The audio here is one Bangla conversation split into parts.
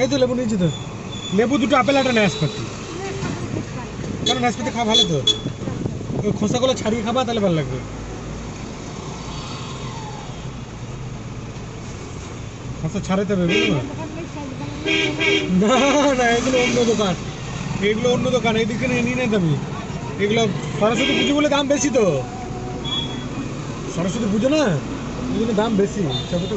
এই তো লেবু নিয়েছি তো লেবু দুটো আপেল একটা নাশপাতি। কেন নাশপাতি খাওয়া ভালো তো? ওই খোসাগুলো ছাড়িয়ে খাবা, তাহলে ভালো লাগবে। খোসা ছাড়াতে হবে না না, এগুলো অন্য দোকান। এগুলো অন্য দোকান এইদিকে নিয়ে নেই আমি এগুলো সরস্বতী পুজো বলে দাম বেশি তো। সরস্বতী পুজো না এই দাম বেশি। সব তো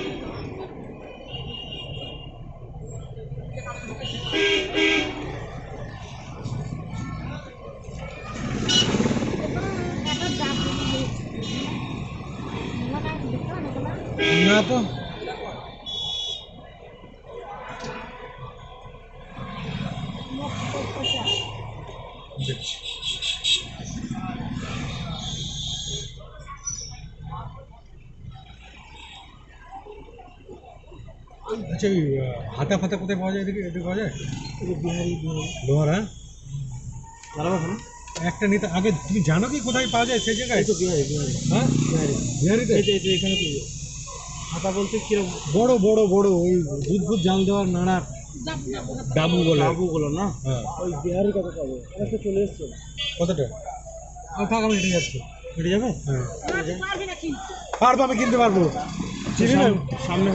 না তো। আচ্ছা ওই হাতা ফাতা কোথায় পাওয়া যায় এদিকে এদিকে পাওয়া যায়? বিহারি লোহার হ্যাঁ? চালাবো একটা নিতে আগে তুমি জানো কি কোথায় পাওয়া যায় সেই জায়গায়? তো বিহারি বিহারি। হ্যাঁ? বিহারি। বিহারিতে? এখানে হাতা বলতে কীরকম? বড় বড় বড় ওই ভূত ভূত জাল দেওয়ার নানার ডাবু বলে বাবুগুলো না? হ্যাঁ। ওই বিহারি কত পাবো তো চলে এসছে। কতটা? আর থাক আমি হেঁটে যাচ্ছি। হেঁটে যাবে? হ্যাঁ। পারব আমি কিনতে পারব। চিনি না? সামনে